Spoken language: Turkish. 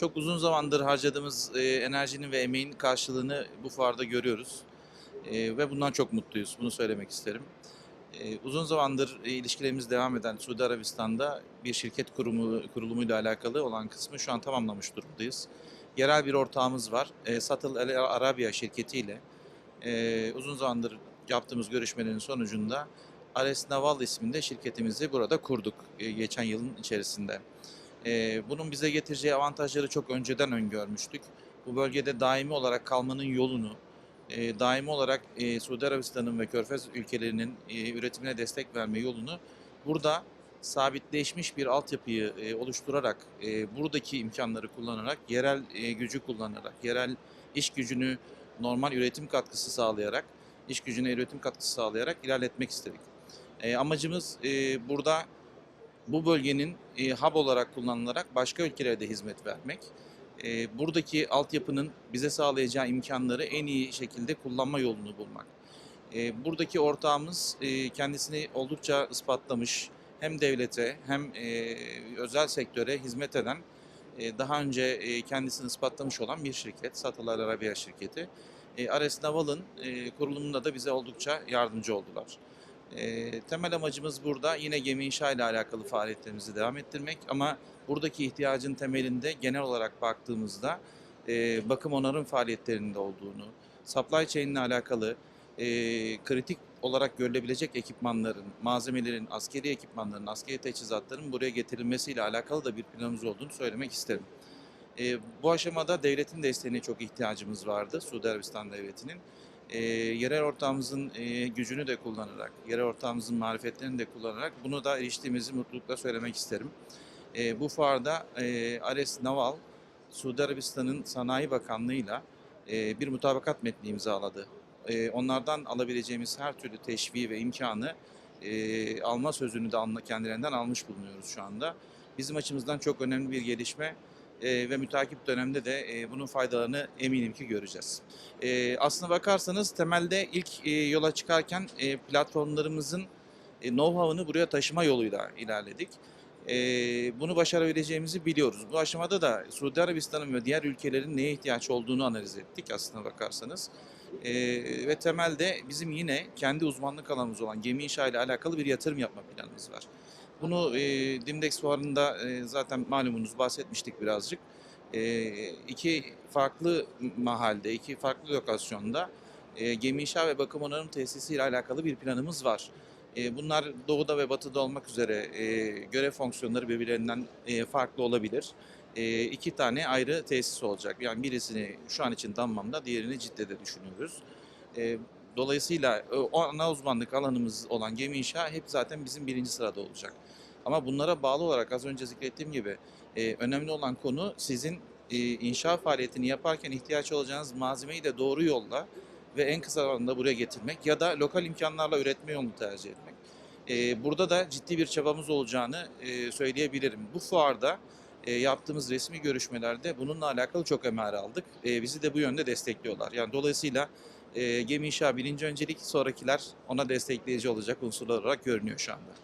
Çok uzun zamandır harcadığımız e, enerjinin ve emeğin karşılığını bu fuarda görüyoruz. E, ve bundan çok mutluyuz. Bunu söylemek isterim. E, uzun zamandır e, ilişkilerimiz devam eden Suudi Arabistan'da bir şirket kurumu kurulumuyla alakalı olan kısmı şu an tamamlamış durumdayız. Yerel bir ortağımız var. E, Satıl El Arabiya şirketiyle e, uzun zamandır yaptığımız görüşmelerin sonucunda Ares Naval isminde şirketimizi burada kurduk e, geçen yılın içerisinde. E, bunun bize getireceği avantajları çok önceden öngörmüştük. Bu bölgede daimi olarak kalmanın yolunu, e, daimi olarak e, Suudi Arabistan'ın ve Körfez ülkelerinin e, üretimine destek verme yolunu burada sabitleşmiş bir altyapıyı e, oluşturarak, e, buradaki imkanları kullanarak, yerel gücü kullanarak, yerel iş gücünü normal üretim katkısı sağlayarak, iş gücüne üretim katkısı sağlayarak ilerletmek istedik. Amacımız burada bu bölgenin e, hub olarak kullanılarak başka ülkelere de hizmet vermek. E, buradaki altyapının bize sağlayacağı imkanları en iyi şekilde kullanma yolunu bulmak. E, buradaki ortağımız e, kendisini oldukça ispatlamış. Hem devlete hem e, özel sektöre hizmet eden e, daha önce e, kendisini ispatlamış olan bir şirket, Satılar Arabiya şirketi. E, Ares Naval'ın e, kurulumunda da bize oldukça yardımcı oldular. E, temel amacımız burada yine gemi inşa ile alakalı faaliyetlerimizi devam ettirmek ama buradaki ihtiyacın temelinde genel olarak baktığımızda e, bakım onarım faaliyetlerinde olduğunu, supply chain ile alakalı e, kritik olarak görülebilecek ekipmanların, malzemelerin, askeri ekipmanların, askeri teçhizatların buraya getirilmesiyle alakalı da bir planımız olduğunu söylemek isterim. E, bu aşamada devletin desteğine çok ihtiyacımız vardı, Suudi Arabistan Devleti'nin. E, yerel ortağımızın e, gücünü de kullanarak, yerel ortağımızın marifetlerini de kullanarak bunu da eriştiğimizi mutlulukla söylemek isterim. E, bu fuarda e, Ares Naval, Suudi Arabistan'ın Sanayi Bakanlığı'yla e, bir mutabakat metni imzaladı. E, onlardan alabileceğimiz her türlü teşviği ve imkanı e, alma sözünü de kendilerinden almış bulunuyoruz şu anda. Bizim açımızdan çok önemli bir gelişme e, ve mütakip dönemde de e, bunun faydalarını eminim ki göreceğiz. E, aslına bakarsanız temelde ilk e, yola çıkarken e, platformlarımızın e, know-how'ını buraya taşıma yoluyla ilerledik. E, bunu başarabileceğimizi biliyoruz. Bu aşamada da Suudi Arabistan'ın ve diğer ülkelerin neye ihtiyaç olduğunu analiz ettik aslına bakarsanız. Ve temelde bizim yine kendi uzmanlık alanımız olan gemi inşa ile alakalı bir yatırım yapma planımız var. Bunu e, Dimdex fuarında e, zaten malumunuz bahsetmiştik birazcık. E, iki farklı mahalde, iki farklı lokasyonda e, gemi inşa ve bakım onarım tesisi ile alakalı bir planımız var. E, bunlar doğuda ve batıda olmak üzere e, görev fonksiyonları birbirlerinden e, farklı olabilir. E, iki tane ayrı tesis olacak. Yani birisini şu an için Dammam'da, diğerini Cidde'de düşünüyoruz. E, dolayısıyla e, o ana uzmanlık alanımız olan gemi inşa hep zaten bizim birinci sırada olacak. Ama bunlara bağlı olarak az önce zikrettiğim gibi e, önemli olan konu sizin e, inşa faaliyetini yaparken ihtiyaç olacağınız malzemeyi de doğru yolla ve en kısa zamanda buraya getirmek ya da lokal imkanlarla üretme yolunu tercih etmek. Burada da ciddi bir çabamız olacağını söyleyebilirim. Bu fuarda yaptığımız resmi görüşmelerde bununla alakalı çok emare aldık. Bizi de bu yönde destekliyorlar. Yani dolayısıyla e, gemi inşa birinci öncelik, sonrakiler ona destekleyici olacak unsurlar olarak görünüyor şu anda.